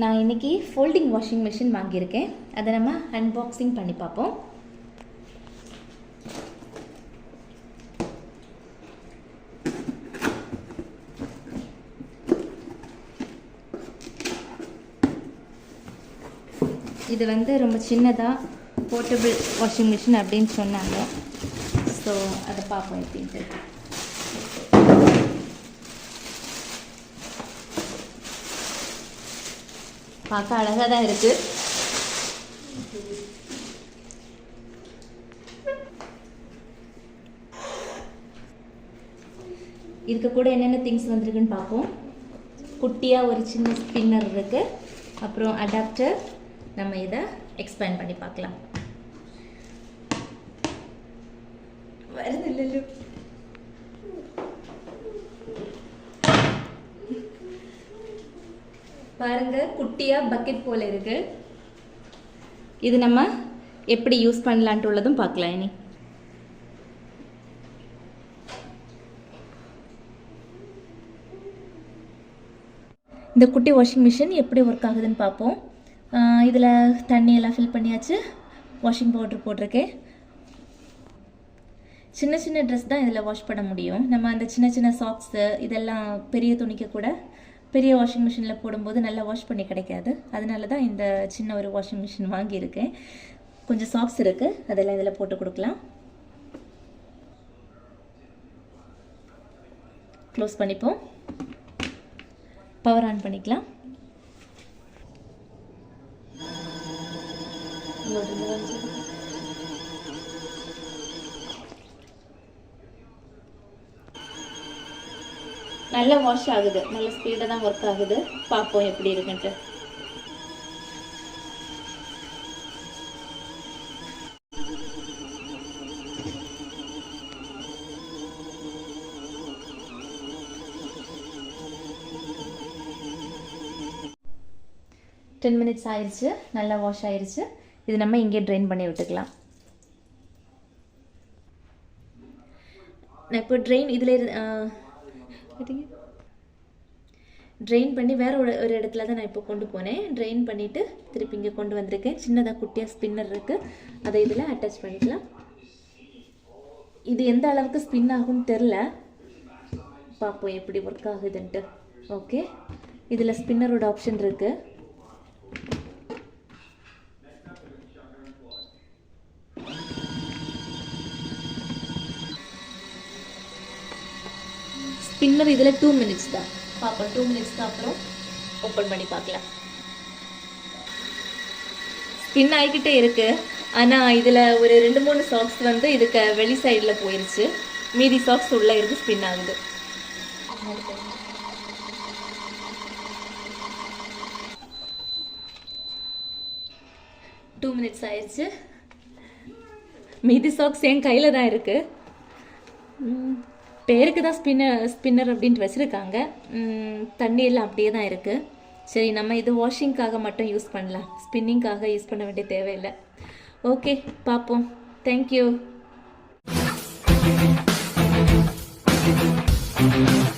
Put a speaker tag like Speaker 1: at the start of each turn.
Speaker 1: நான் இன்னைக்கு folding washing machine வாங்கியிருக்கேன். அதை நம்ம அன்பாக்சிங் பண்ணி பார்ப்போம். இது வந்து ரொம்ப சின்னதாக போர்ட்டபிள் வாஷிங் மிஷின் அப்படின்னு சொன்னாங்க. ஸோ அதை பார்ப்போம் எப்படின்ட்டு. பார்க்க அழகாக தான் இருக்குது இதுக்கு கூட என்னென்ன திங்ஸ் வந்திருக்குன்னு பார்ப்போம். குட்டியாக ஒரு சின்ன ஸ்பின்னர் இருக்குது அப்புறம் அடாப்டர் நம்ம இதை எக்ஸ்பேண்ட் பண்ணி பார்க்கலாம். வருது இல்லை பாருங்க குட்டியா பக்கெட் போல இருக்கு. இது நம்ம எப்படி யூஸ் பண்ணலான்ட்டு உள்ளதும் பார்க்கலாம் இனி. இந்த குட்டி வாஷிங் மிஷின் எப்படி ஒர்க் ஆகுதுன்னு பார்ப்போம். இதில் தண்ணி எல்லாம் ஃபில் பண்ணியாச்சு. வாஷிங் பவுடர் போட்டிருக்கேன். சின்ன சின்ன ட்ரெஸ் தான் இதில் வாஷ் பண்ண முடியும். நம்ம அந்த சின்ன சின்ன சாக்ஸு இதெல்லாம் பெரிய துணிக்க கூட பெரிய வாஷிங் மிஷினில் போடும்போது நல்லா வாஷ் பண்ணி கிடைக்காது. அதனால தான் இந்த சின்ன ஒரு வாஷிங் மிஷின் வாங்கியிருக்கேன். கொஞ்சம் சாக்ஸ் இருக்குது அதெல்லாம் இதில் போட்டு கொடுக்கலாம். க்ளோஸ் பண்ணிப்போம். பவர் ஆன் பண்ணிக்கலாம். நல்லா வாஷ் ஆகுது. நல்ல ஸ்பீடாக தான் ஒர்க் ஆகுது. பார்ப்போம் எப்படி இருக்குன்ட்டு. டென் மினிட்ஸ் ஆயிடுச்சு நல்லா வாஷ் ஆயிடுச்சு இது நம்ம இங்கே ட்ரைன் பண்ணி விட்டுக்கலாம். நான் இப்போ ட்ரெயின் இதில் ட்ரெயின் பண்ணி வேற ஒரு ஒரு இடத்துல தான் நான் இப்போ கொண்டு போனேன். ட்ரெயின் பண்ணிவிட்டு திருப்பி இங்கே கொண்டு வந்திருக்கேன். சின்னதாக குட்டியாக ஸ்பின்னர் இருக்குது அதை இதில் அட்டாச் பண்ணிக்கலாம். இது எந்த அளவுக்கு ஸ்பின் ஆகும்னு தெரில பார்ப்போம் எப்படி ஒர்க் ஆகுதுன்ட்டு. ஓகே இதில் ஸ்பின்னரோட ஆப்ஷன் இருக்குது ஸ்பின்னர் இதில் டூ மினிட்ஸ் தான். பார்ப்போம் டூ மினிட்ஸ் தான் அப்புறம் ஓப்பன் பண்ணி பார்க்கலாம். ஸ்பின் ஆகிக்கிட்டே இருக்குது ஆனால் இதில் ஒரு ரெண்டு மூணு சாக்ஸ் வந்து இதுக்கு வெளி சைடில் போயிருச்சு. மீதி சாக்ஸ் உள்ளே இருந்து ஸ்பின் ஆகுது. டூ மினிட்ஸ் ஆயிடுச்சு மீதி சாக்ஸ் என் கையில் தான் இருக்குது பேருக்கு தான் ஸ்பின்னர் ஸ்பின்னர் அப்படின்ட்டு வச்சுருக்காங்க. தண்ணியெல்லாம் அப்படியே தான் இருக்குது சரி நம்ம இது வாஷிங்க்காக மட்டும் யூஸ் பண்ணலாம். ஸ்பின்னிங்க்காக யூஸ் பண்ண வேண்டிய தேவையில்லை. ஓகே பார்ப்போம். Thank you Thank you.